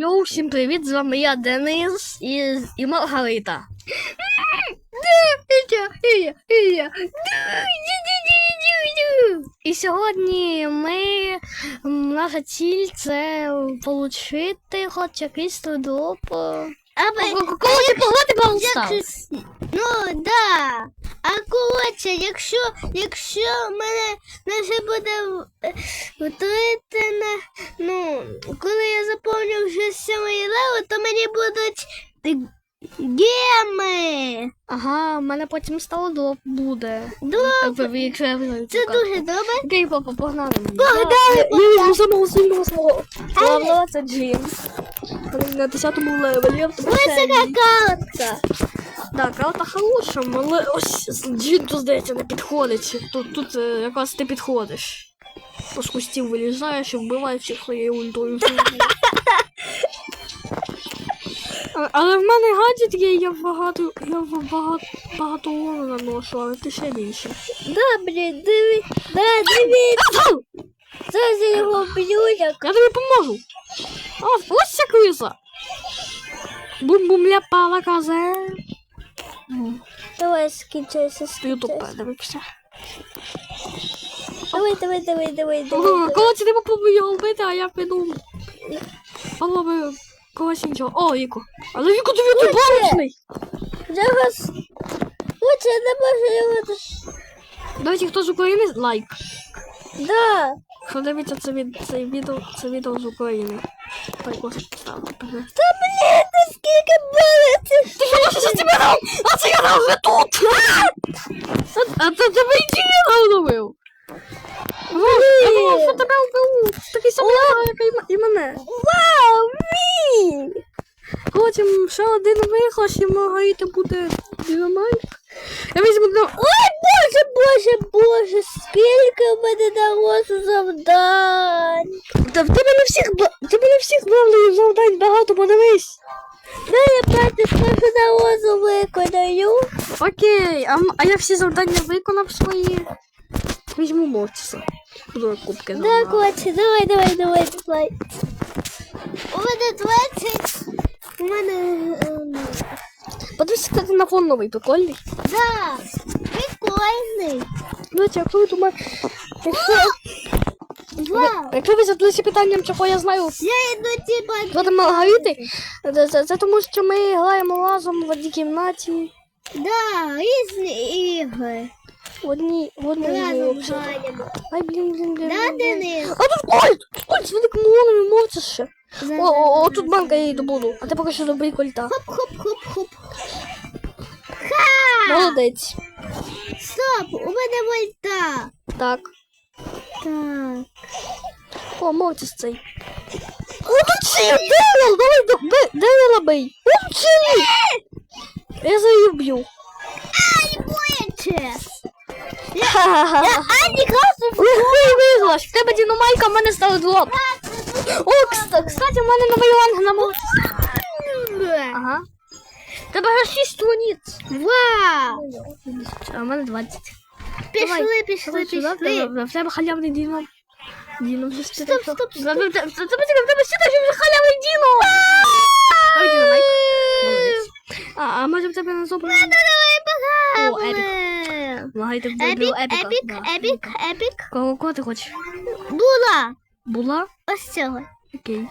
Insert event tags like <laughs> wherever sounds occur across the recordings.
Йоу, всім привіт! З вами я Денис і, і Маргарита. І сьогодні ми наша ціль це отримати хоч якийсь трудоп. Аби Кого ти Браwl якщо- Ну да. А коротше, якщо якщо мене не вже буде втрити на ну, коли я заповню вже сьомий левел, то мені будуть геми. Ага, в мене потім стало доп буде. Добре. Ви- Якщо я виграю цю Це карту. дуже добре. Окей, папа, погнали. Погнали, Я візьму самого сильного свого. Главного це Джим. На 10-му левелі. я в Ось така ні. Так, карта хороша, але ось Джин тут, здається, не підходить. Тут, тут е, якраз ти підходиш. З кустів вилізаєш і вбиваєш всіх своєю ультою. <laughs> Але в мене гаджет є, я багато, я багато, багато урону наношу, але ти ще більше. Добре, диви. Да, дивіться. Зараз я його б'ю, як Я тобі поможу. А, ось ця криза. Бум-бум ля пала казе. Давай скінчайся, Ютуб скінчайся. подивився. Давай, давай, давай, давай, давай. Коли ти попробуй його вбити, а я піду. Попробую когось іншого. О, Віку. Але Віку, ти Віку барочний. Зараз. Лучше я не можу його. Давайте, хто з України, лайк. Да. Хто дивиться це, від, це, відео, це відео з України. Так, ось ставте. Та блін, ти скільки болить. Ти що за тебе дав? А це я дав вже тут! А це тебе і ловив. Я думав, що тебе вбив. Такий самий, як і і мене. Вау, мій. Потім ще один вихлаш і Маргарита буде динамайк. Я візьму на... Ой, боже, боже, боже, скільки в мене наросу завдань. Та в тебе не всіх, ба- в тебе не всіх главних завдань багато, подивись. Дай я п'яти спершу наросу виконаю. Окей, а, м- а я всі завдання виконав свої. Візьму Мортіса. Буду кубки Да, забрати. Котя, давай, давай, давай, давай. У мене 20. У мене... ем, Подивись, кстати, на фон новий, прикольний. Да, прикольний. Дивіться, якщо ви думаєте, якщо, Вау. якщо ви задалися питанням, чого я знаю Я йду типа... звати Маргарити, це, це, це тому, що ми граємо разом в одній кімнаті. Да, різні ігри. Взагалі. граємо. Ай, блін, блін, блін. Да. Денис? А тут кольт! Кольт з великим лоном і мовця ще. О, о, о, тут банка я її добуду. А ти поки що добий кольта. Хоп-хоп-хоп-хоп. Ха! Молодець. Стоп, у мене вольта. Так. Так. О, мовця цей. О, тут ще є! Давай, до- бе- Девіла бий. О, тут ще є. Я за її вб'ю. Ай, бояче. Ха-ха-ха. Ані, класно. Ой, виграш. В тебе діномайка, в мене став дроп. О, кста- кстати, в мене новий ланг на мов. Ага. В Тебе аж 6 страниць. Вау. А в мене 20. Пішли, пішли, Давай сюди, в пішли. тебе- В тебе халявний діно. Діно вже Стоп, стоп, стоп. В тебе в тебе- в тебе в тебе сюди вже халявний діно. Ой, діномайк. Молодець. А, а може в тебе на зуб? Давай, О, епік. Погнали. Лагай, ти Епік, епіка. епік, Да. епік, епік. Кого, кого ти хочеш? Була. Була? Ось цього. Окей.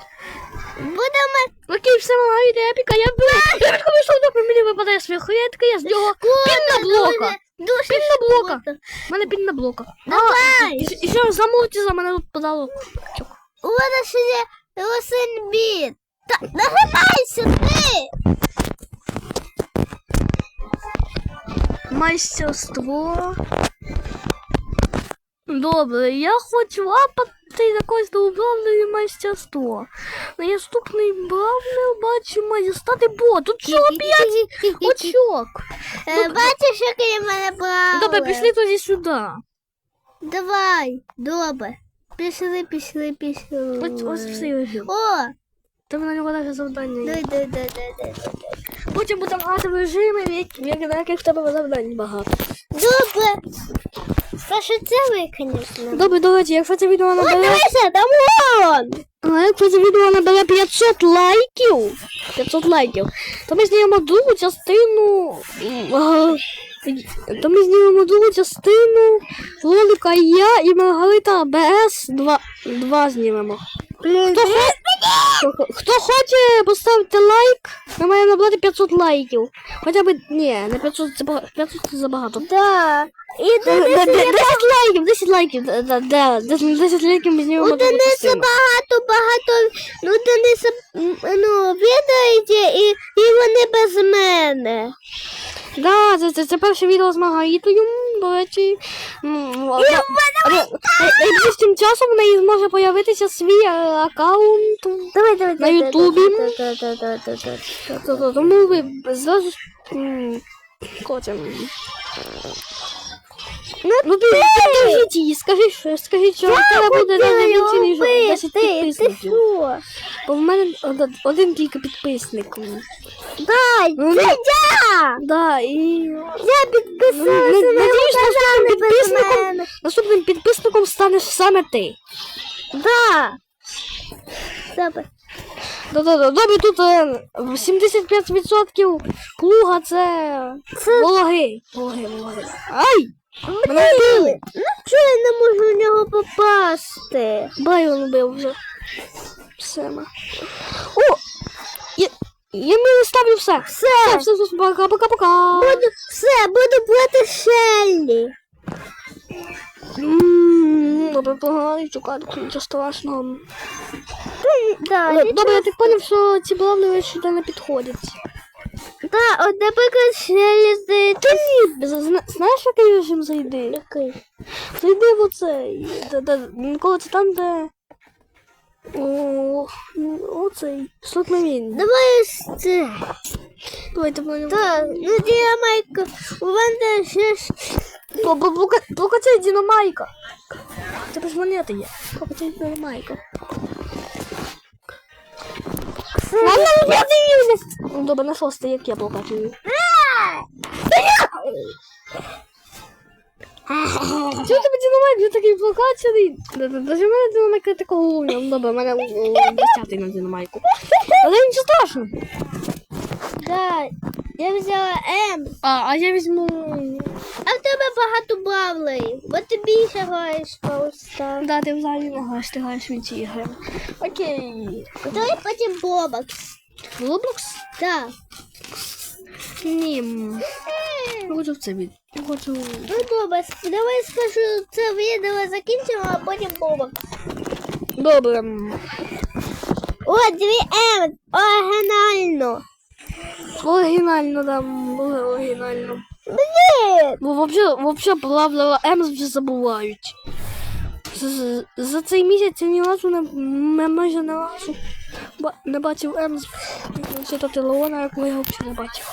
Будемо Окей, все, лагайте епіка, я вбив. Я що вдруг мені випадає свіхоєтка, я з нього пінна блока. Дуже Пінна блока. круто. У мене пінна блока. Давай. І, і ще замовці за мене тут подало. Чок. У мене ще є Росинбіт. Та нагинай сюди. Майстерство. Добре, я хочу лапати якось довблене майстерство. Наступний бравлер бачу має стати бот. Тут всього п'ять очок. Е, Бачиш, який в мене плаває? Добре, пішли тоді сюди. Давай, добре. Пішли, пішли, пішли. Ось, ось все. О, Там на нього навіть завдання є. дай, дай, дай, дай, дай. Потім будемо грати в режимі, як- на яких в тебе завдань багато. Добре. Саша, це ви, звісно. Добре, до якщо це відео О, дивися, там он. А якщо це відео набере 500 лайків, 500 лайків, то ми знімемо другу частину. То ми знімемо другу частину ролика я і Маргарита БС 2, 2 знімемо. Хто, хо... Хто хоче поставити лайк, ми маємо набрати 500 лайків. Хоча б, ні, не 500, це, бага- 500 це забагато. Да. І Е, Денис, де- де- 10 лайків, 10 лайків, да, да, да, 10 10 лайків ми знімемо у Дениса багато, багато, ну Дениса, ну, відаєте, і, і вони без мене. Да, це, це, це перше відео з Маргаритою, до речі. М, а- а- а- а- Найближчим часом в неї зможе появитися свій е, аккаунт. Давай, давай, На Ютубі. Ютубі. То- то- Тому ви зразу ж, м, хочемо. Ну, ти скажіть їй, скажіть, що- скажіть, що в тебе буде навіть більше, ніж 10 ти, ти підписників. Бо в мене один, тільки підписник. Дай, Ну, це ну, я! Да, і Я підписалася Ну, на надіюсь, наступним підписником- наступним підписником станеш саме ти. Да. Супер. Да-да-да, добре, тут е, 75% плуга це Це вологи. Вологи, вологи. Ай! Мене вбили! Ну чого я не можу в нього попасти? Байрон убив вже. Псема. О! Я, я мені ставлю все. Все, Все, все, все, пока, пока, пока. буду, все, буду брати Шеллі. Добре, поганий шукати нічого страшного. Да, Добре, я так поняв, що ці блавли сюди не підходять. да, от, наприклад, здається. Зна- зна- Знаєш, який режим зайди? Який? Зайди в оцей. Де, де, коли це там, де. О, оцей. Слот момент. Давай це. Давайте поняв. Так, ну Діамайка, у мене ще ж Покачай динамайка. Тебе ж монети є. Покачай динамайка. Ну, добре, на шостий, як я покачую. Чого тебе динамайк вже такий покачаний? Даже в мене динамайк не такого уровня. Ну, добре, в мене о, десятий на динамайку. Але нічого страшного. Да, я взяла М. А, а я візьму... А в тебе багато бавлей. Бо ти більше граєш просто. Да, ти взагалі не граєш, ти граєш в інші ігри. Окей. Давай потім Бобакс. Roblox? Так. Ні. Я хочу в це від. Я хочу. Ну добре, давай скажу це відео закінчимо, а потім Бобакс. Добре. О, дві М. Оригінально. Оригінально, да, м, дуже оригінально. Блін. Бо вообще, вообще правила М вже забувають. За, за- за цей місяць я ні разу не м- майже не разу ба- не бачив М читати Леона, якого я взагалі не бачив.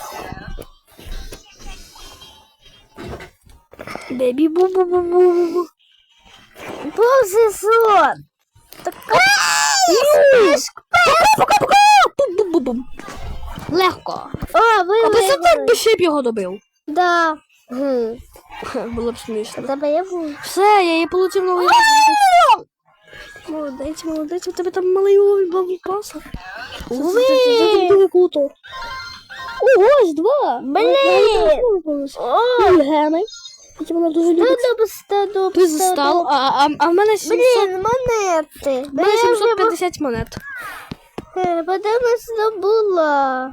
Бебі бу бу бу бу бу Боже сон. Бум-бум-бум. Легко. О, ви А виграли. якби ще б його добив. Да. Було б смішно. Тебе є. Все, я її получив новий Молодець, молодець, у тебе там малий уровень бабу паса. Це- це- це- Це це дуже круто. О, ось два. Блін. О, Геми. Хоча вона дуже любить. Ти застав, а, а, а в мене 700, Блін, монети. в мене 750 монет. Подивимо здобула.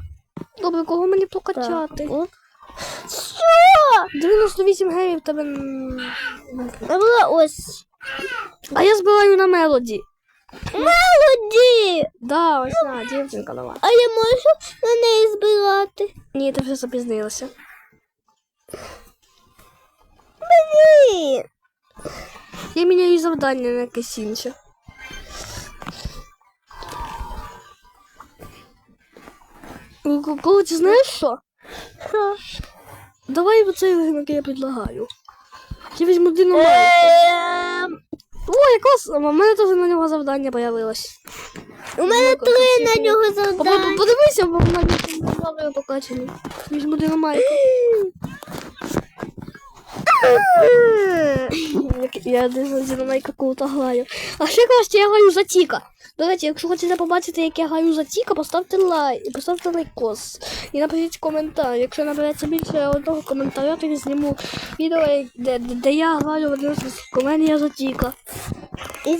Добре, кого мені покачати? Що? 98 гемів в тебе. А була ось. А я збираю на мелоді. Мелоді. Да, ось на, дівчинка нова. А я можу на неї збирати? Ні, ти вже запізнилася. Ні. Я міняю завдання на якесь інше. Ко- Коли ти знаєш що? Що? Давай цей ринок я предлагаю. Я візьму динамайк. О, якраз у мене теж на нього завдання появилось. У мене три на нього завдання. Подивися, бо в мене там покачені. Візьму динамайк. Як Я динамайка круто граю. А ще краще я граю за Тіка. До речі, якщо хочете побачити, як я граю за Тіка, поставте лайк, поставте лайкос. І напишіть коментар. Якщо набереться більше одного коментаря, то я зніму відео, де, де, де я граю в один з комедія за Тіка. І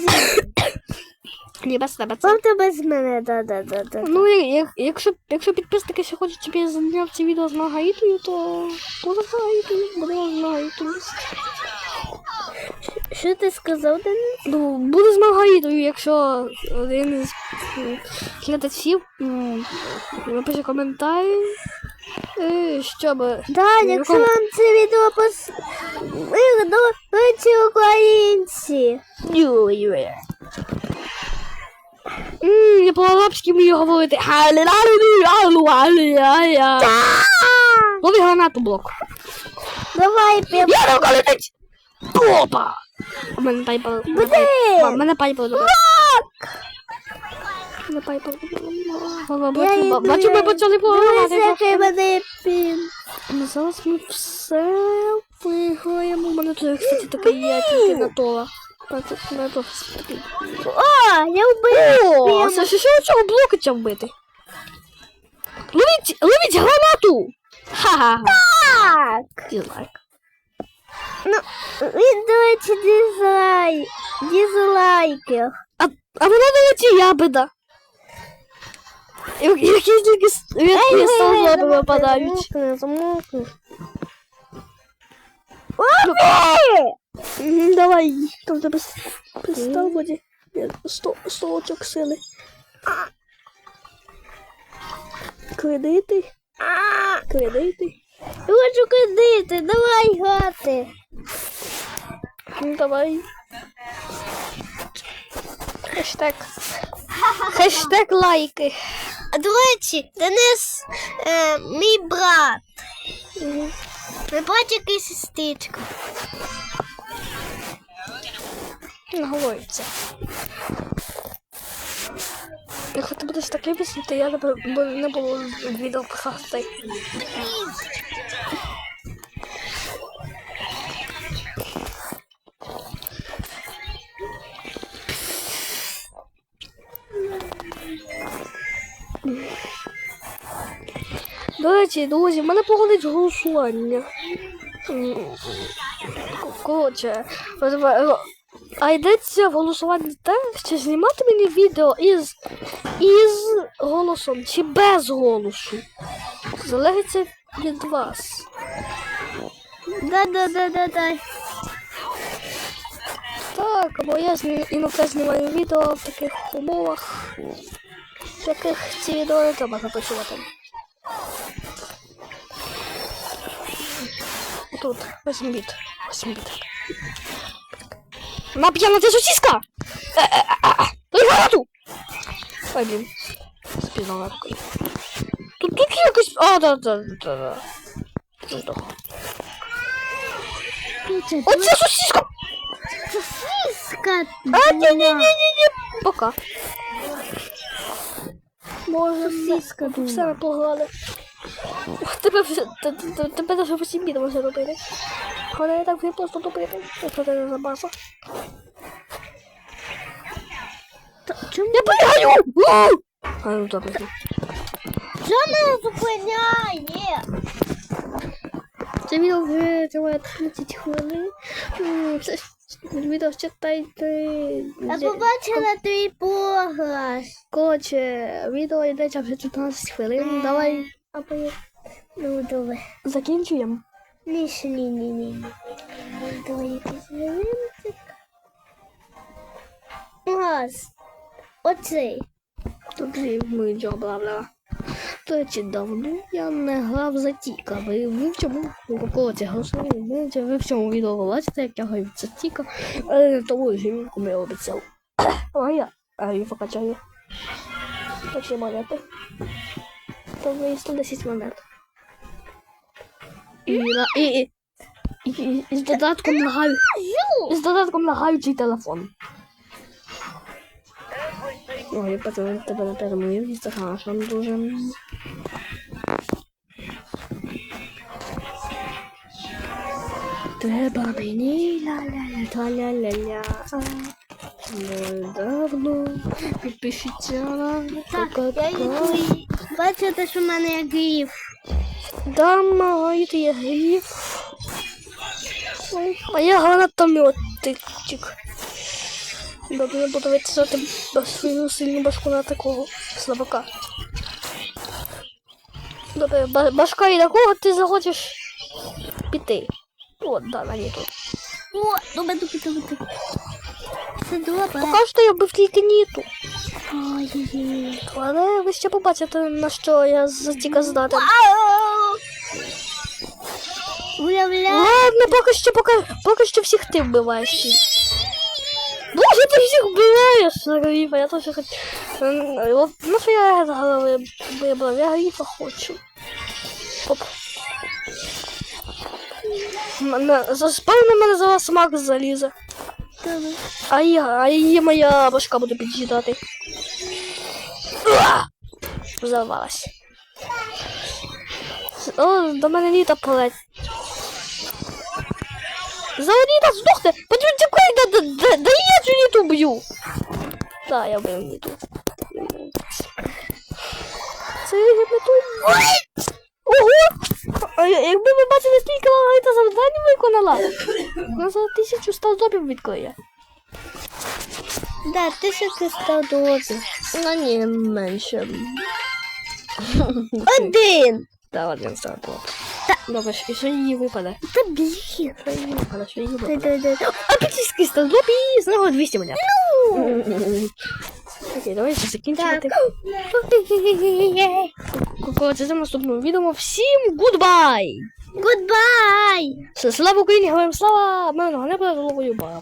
Ні, без тебе це. Правда без мене, да, да, да, да. Ну, я- я- якщо, якщо підписники ще хочуть, щоб я зняв ці відео з Маргаїтою, то буде з буде з Маргаїтою. Що ти сказав, Денис? Ну, буде з якщо один із глядачів м, напише коментар, е, щоб... Да, Ну, якщо вам це відео пос... Ви до українці. М, Я по-арабськи вмію говорити. Лови гранату блок. Давай, п'ємо. Я рука летить! Опа! У мене. Буде! У мене пайпер. Мене пайпер. Я Бачу, ми почали мене пін. Ну, Зараз ми все виграємо. У мене тут, кстати, таке є тільки на то. На то, на то такий. О, я вбив. О, це ще цього блоку вбити? Ловіть, ловіть гранату! Ха-ха-ха. Так. Дізлайк. Ну, він, до речі, дизлайк. Дизлайків. А, а вона до речі ябеда. Я- Якісь тільки рідкі стовбури випадають. Замовкни, замовкни. Мгм, Давай, там тебе с- став буде. Сто, сто очок сили. Кредити, кредити. Я хочу кредити, давай грати. Ну, давай. Хештег. Хештег лайки. А до речі, Денис е, мій брат. Не братик і сестричка. Не говориться. Якщо ти будеш таке пісні, то я не, бу- бу- не було відео писати. До друзі, в мене проходить голосування. Коротше, а йдеться в голосуванні те, чи знімати мені відео із, із голосом чи без голосу. Залежить від вас. Да, да, да, да, да. Так, бо я іноді знімаю відео в таких умовах, в яких ці відео не треба записувати. Тут, 8 біт. 8 біт. На п'яна ти сосиска! Дай гранату! Ой, блін. Спізнала такою. Тут, тут якось... А, да, да, да, да. Це здох. Оце сосиска! Сіска. А, ні-ні-ні-ні-ні. Пока. Може, Сосиска все, ми пограли. Тебе вже, те- те- тебе даже в відео може робити. Але я так вже просто добити, якщо ти не забаса. Я! У! А, ну добре. Що не зупиняє? Це відео вже триває 30 хвилин. Це відео читайте. Я побачила твій програш. Коротше, відео йдеться вже 15 хвилин. Давай Або я... Ну, давай. закінчуємо. Ні, ще ні, ні, ні. Давай якийсь варіантик. Газ. Оцей. Тут же ми бла бла. До речі, давно я не грав за Тіка. Ви, ви в цьому у кого це голосували, ви, в цьому відео бачите, як я граю за Тіка, але не в тому кому я обіцяв. <coughs> А я, а я покачаю. Почти монети. То ви 110 монет. І, і, і, і, і, і з додатком лагаю, і з додатком лагаючий телефон. Ой, я потім тебе на першому місці, хорошо, дуже. Треба мені ля-ля-ля, та-ля-ля-ля. Недавно підпишіться на Так, я йду. Бачите, що в мене є гриф. Дамагайте я гриф. А я гранатометчик. Добре, буду витисати свою сильну башку на такого слабака. Добре, ба- башка і на кого ти захочеш піти? От, да, на ній тут. О, добре, добре, добре. Це добре. Поки що я вбив тільки ніту. Ой-ой-ой. Але ви ще побачите, на що я затіка здати. Ладно, поки що, поки, поки що всіх ти вбиваєш. Боже, ти всіх вбиваєш, Грифа, я теж хочу. От, Ну, що я з голови вибрав, я Грифа хочу. Оп. Мене, за спавно мене зараз Макс залізе. А я, а її моя башка буде під'їдати. Взорвалась. О, до мене літа полеть. Заліта, здохне! Подивіться, тікай, да, да, да, да я цю ніту б'ю. Да, я бив ніту. Це не той. Ого! А Якби ви бачили, скільки Лалита завдань виконала, вона за тисячу став зобів відкриє. Да, ти ще ти став добре. Ну ні, менше. Один. Один став добре. Добре, і що її випаде? Та біг. Що її випаде, що її Дай, випаде? дай, дай. А добре і з нього 200 монет. Окей, давайте закінчувати. Коли це наступному відео. Всім гудбай! Гудбай. Слава Україні, героям слава! Мене не буде головою баб.